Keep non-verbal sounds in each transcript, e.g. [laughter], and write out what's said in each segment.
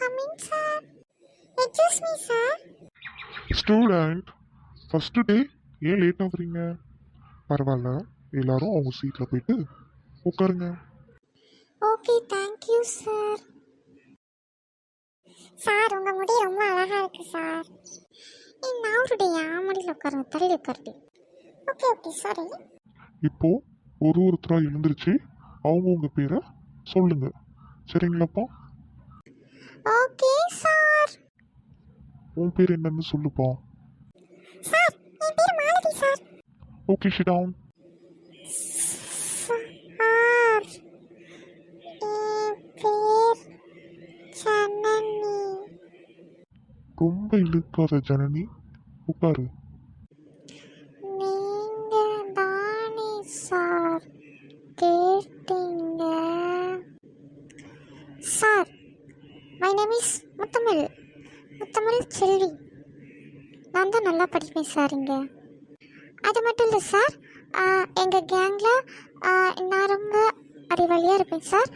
in, sir? Excuse me, sir. Student first day ஏன் late ஆகுறீங்க? பரவாயில்ல எல்லாரும் அவங்க சீட்டில் போயிட்டு உட்காருங்க. Okay, thank you, sir. Sir உங்க முடி ரொம்ப அழகா இருக்கு சார் நான் அவருடைய முடியில் உட்காருங்க தள்ளி உட்காருது ஓகே ஓகே சாரி இப்போ ஒரு ஒருத்தராக எழுந்திருச்சு அவங்கவுங்க பேரை சொல்லுங்க. சரிங்களாப்பா? Okay sir. உன் பேர் என்னன்னு சொல்லுப்பா. சார் என் பேர் Malathi sir. Okay sit down sir என் பேர் ஜனனி. ரொம்ப இழுக்காத ஜனனி. உட்காரு. நீங்க தானே சார் கேட்டீங்க. Sir miss Muthamizh Muthamizh Selvi. நான் தான் நல்லா படிப்பேன் சார் இங்கே. அது மட்டும் இல்லை சார் எங்கள் கேங்கில் நான் ரொம்ப அறிவாளியாக இருப்பேன் சார்.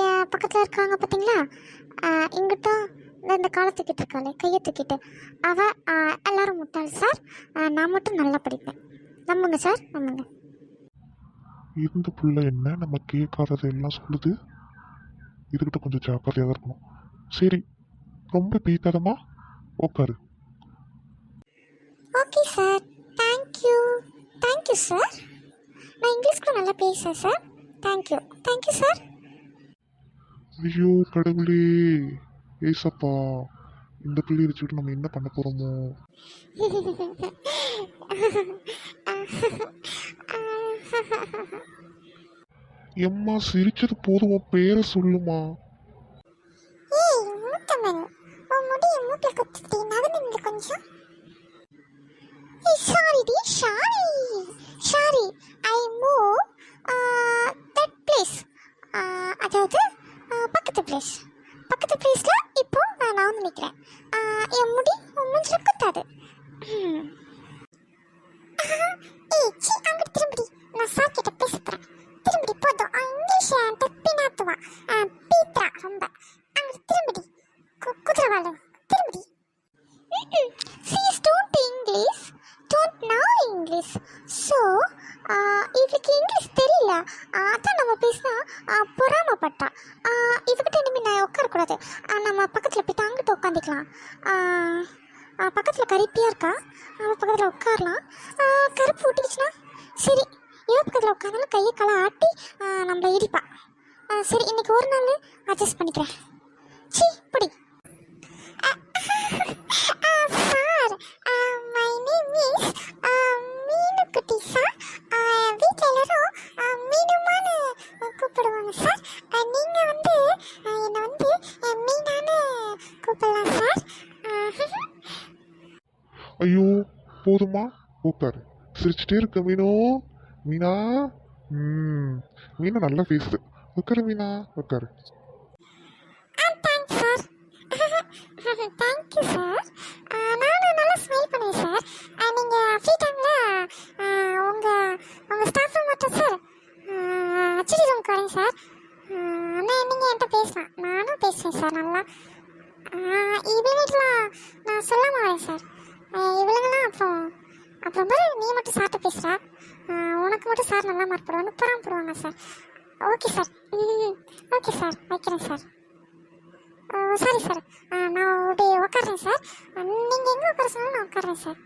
என் பக்கத்தில் இருக்காங்க பார்த்தீங்களா இங்கிட்டும் இந்த இந்த இருக்காளே கையை தூக்கிட்டு. அவ எல்லாரும் முட்டாள் சார். நான் மட்டும் நல்லா படிப்பேன். நம்புங்க சார் நம்புங்க. இருந்த புள்ள என்ன நம்ம கேட்காதது எல்லாம் சொல்லுது? இதுகிட்ட கொஞ்சம் ஜாக்கிரதையாக தான் இருக்கணும். சரி ரொம்ப பீத்தாதமா உட்காரு. Okay sir thank you thank you sir நான் இங்கிலீஷ் கூட நல்லா பேசுகிறேன் சார் தேங்க்யூ தேங்க்யூ சார் ஐயோ கடவுளே. ஏசப்பா இந்த பிள்ளையை வச்சுக்கிட்டு நம்ம என்ன பண்ண போறோமோ? [laughs] எம்மா சிரிச்சது போதும் பேரை சொல்லுமா? முடிய மூக்கில் குத்திட்டு நகர்ந்து கொஞ்சம் sorry D sorry sorry I move that place அதாவது பக்கத்து பிளேஸ் இல்ல. அதான் நம்ம பேசினா பொறாமப்பட்டா. ஆ, இவகிட்ட இனிமேல் நான் உட்காரக்கூடாது. நம்ம பக்கத்தில் போயிட்டு அங்கிட்டு உட்காந்துக்கலாம் பக்கத்தில் கருப்பியாக இருக்கா? அவள் பக்கத்தில் உட்காரலாம். கருப்பு விட்டுடுச்சுன்னா சரி. இவன் பக்கத்தில் உட்காந்தாலும் கையை களை ஆட்டி நம்ம நம்மள இடிப்பா. ஆ, சரி இன்னைக்கு ஒரு நாள் அட்ஜஸ்ட் பண்ணிக்கிறேன். சி பிடி. Sir my name is Meenukutti sir வீட்டில் போதுமா? உட்காரு சிரிச்சிட்டே இருக்க மீனோ. மீனா? ம். மீனா நல்லா பேசுது உட்காரு மீனா. உட்காரு. தேங்க்ஸ் சார் தேங்க்யூ சார் நானும் நல்லா ஸ்மைல் பண்ணுவேன் சார் நீங்கள் ஃப்ரீ டைமில் உங்கள் உங்கள் ஸ்டாஃப் ரூம் மட்டும் சார் ஹெச்டி ரூம்க்கு வரேன் சார் ஆனால் நீங்கள் என்கிட்ட பேசலாம். நானும் பேசுவேன் சார் நல்லா இவங்களுக்குலாம் நான் சொல்லாமல் வரேன் சார் இவளுங்களாம் அப்புறம் அப்புறம் பாரு நீ மட்டும் சார்ட்ட பேசுகிறா உனக்கு மட்டும் சார் நல்லா மார்க் போடுவாங்க. புறம் போடுவாங்க sir. Okay sir. Okay sir. வைக்கிறேன் சார். சாரி. சார் நான் அப்படியே உட்காடுறேன் சார். நீங்கள் எங்கே உட்கார சொன்னாலும் நான் உட்காடுறேன் சார்.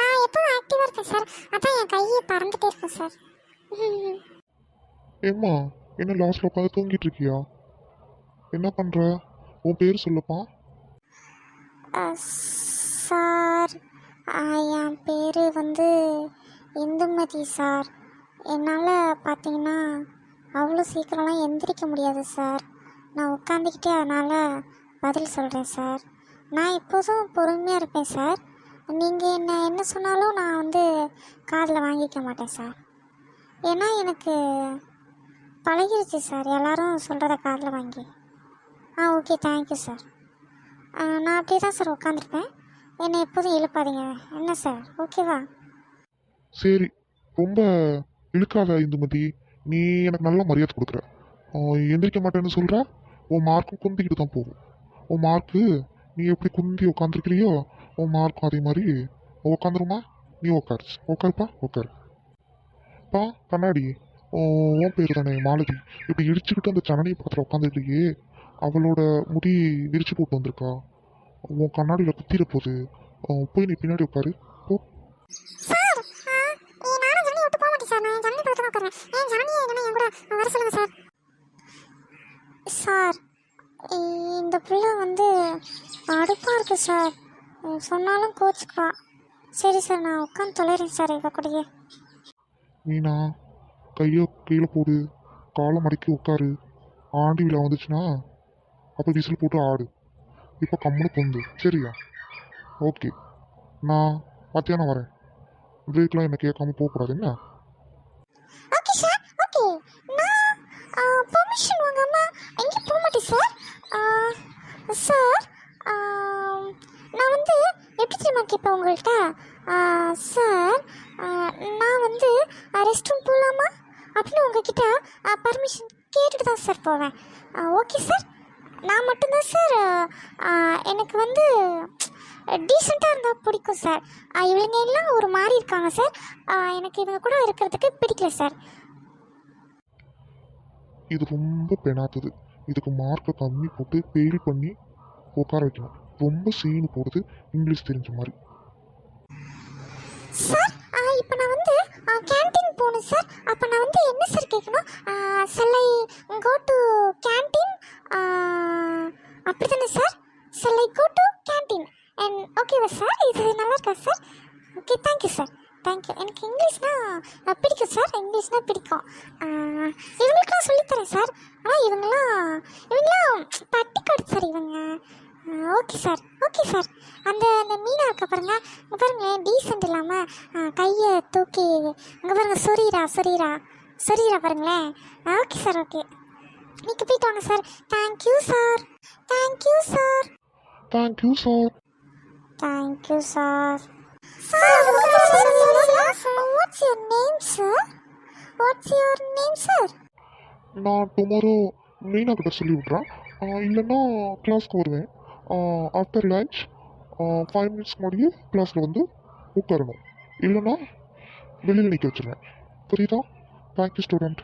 நான் எப்பவும் ஆக்டிவாக இருக்கேன் சார். அதான் என் கையை பறந்துட்டே இருக்கும் சார். ஏம்மா என்ன லாஸ்ட்ல உட்காந்து தூங்கிட்டு இருக்கியா? என்ன பண்ற? உன் பேர் சொல்லுப்பா. சார் என் பேர் வந்து இந்துமதி சார். என்னால் பார்த்தீங்கன்னா அவ்வளோ சீக்கிரம்லாம் எந்திரிக்க முடியாது சார். நான் உட்காந்துக்கிட்டே அதனால் பதில் சொல்கிறேன் சார். நான் எப்போதும் பொறுமையாக இருப்பேன் சார். நீங்கள் என்ன என்ன சொன்னாலும் நான் வந்து காதில் வாங்கிக்க மாட்டேன் சார். ஏன்னா எனக்கு பழகிருச்சு சார். எல்லாரும் சொல்கிறத காதில் வாங்கி. ஆ ஓகே தேங்க்யூ சார். நான் அப்படியே தான் சார் உட்காந்துருப்பேன் என்னை எப்போதும் எழுப்பாதீங்க. என்ன சார்? ஓகேவா? சரி ரொம்ப இழுக்காத இந்துமதி. நீ எனக்கு நல்ல மரியாதை கொடுக்குற. எந்திரிக்க மாட்டேன்னு சொல்கிற உன் மார்க்கும் குந்திக்கிட்டு தான் போகும். உன் மார்க்கு நீ எப்படி குந்தி உட்காந்துருக்கிறியோ உன் மார்க்கும் அதே மாதிரி உட்காந்துருமா நீ உட்காரு உட்காருப்பா உட்காரு பா கண்ணாடி. உன் பேர் தானே மாலதி. இப்படி இடிச்சுக்கிட்டு அந்த ஜனனி பக்கத்தில் உட்காந்துருக்கியே அவளோட முடி விரிச்சு போட்டு வந்திருக்கா. உன் கண்ணாடியில் குத்திர போகுது. போய் நீ பின்னாடி உட்காரு போ. ஜனனி ஏன் ஜனனியை என்ன என் கூட? வர சொல்லுங்கள் சார். சார் இந்த பிள்ளை வந்து அடுப்பாக இருக்குது சார். சொன்னாலும் கோச்சுக்குவா. சரி சார் நான் உட்காந்து தொலைறேன் சார் இதை கூடயே. மீனா கையை கீழே போடு. காலை மடக்கி உட்காரு. ஆண்டி விழா வந்துச்சுன்னா அப்போ விசில் போட்டு ஆடு. இப்போ கம்முன்னு பொந்து சரியா? ஓகே. நான் மத்தியானம் வரேன். பிரேக்லாம் என்ன கேட்காம போகக்கூடாது என்ன? சார் um, நான் வந்து எப்படி தெரியுமா கேட்பேன் உங்கள்கிட்ட? சார் நான் வந்து ரெஸ்ட் ரூம் போகலாமா அப்படின்னு உங்ககிட்ட பர்மிஷன் கேட்டுட்டு தான் சார் போவேன். ஓகே சார் நான் மட்டும்தான் சார் எனக்கு வந்து டீசெண்டாக இருந்தால் பிடிக்கும் சார் இவங்க எல்லாம் ஒரு மாதிரி இருக்காங்க சார் எனக்கு இவங்க கூட இருக்கிறதுக்கு பிடிக்கல சார் இது ரொம்ப பெணாத்துது இதுக்கு மார்க்கை கம்மி போட்டு ஃபெயில் பண்ணி உட்கார வைக்கணும். ரொம்ப சீனு போடுது இங்கிலீஷ் தெரிஞ்ச மாதிரி. சார் இப்போ நான் வந்து கேண்டீன் போகணும் சார். அப்போ நான் வந்து என்ன சார் கேட்கணும் செல்லை கோ டு கேண்டீன் அப்படி தானே சார்? செல்லை கோ டு கேண்டீன் அண்ட் ஓகேவா சார்? இது நல்லா இருக்கா sir? Okay thank you sir. Thank you எனக்கு இங்கிலீஷ்னா பிடிக்கும் சார். இங்கிலீஷ்னா பிடிக்கும். இவங்களுக்குலாம் சொல்லித்தரேன் சார். ஆனால் இவங்களாம் இவங்களாம் பட்டிக்காடு சார் இவங்க. ஓகே சார் ஓகே சார் அந்த அந்த மீனா இருக்க பாருங்க. இங்கே பாருங்க டீசெண்ட் இல்லாமல் கையை தூக்கி இங்கே பாருங்க சொரீரா சொரீரா சொரீரா பாருங்களேன். ஓகே சார் ஓகே நீங்கள் போயிட்டு வாங்க sir thank you sir thank you sir thank you sir thank you sir what's your name sir what's your name sir நான் டுமாரோ மீனா கிட்ட சொல்லி விட்றேன் இல்லைன்னா கிளாஸ்க்கு வருவேன். ஆஃப்டர் லஞ்ச் ஃபைவ் மினிட்ஸ் முன்னாடியே கிளாஸில் வந்து உட்காரணும். இல்லைன்னா வெளியில் நிற்க வச்சுருவேன். புரியுதா? Thank you student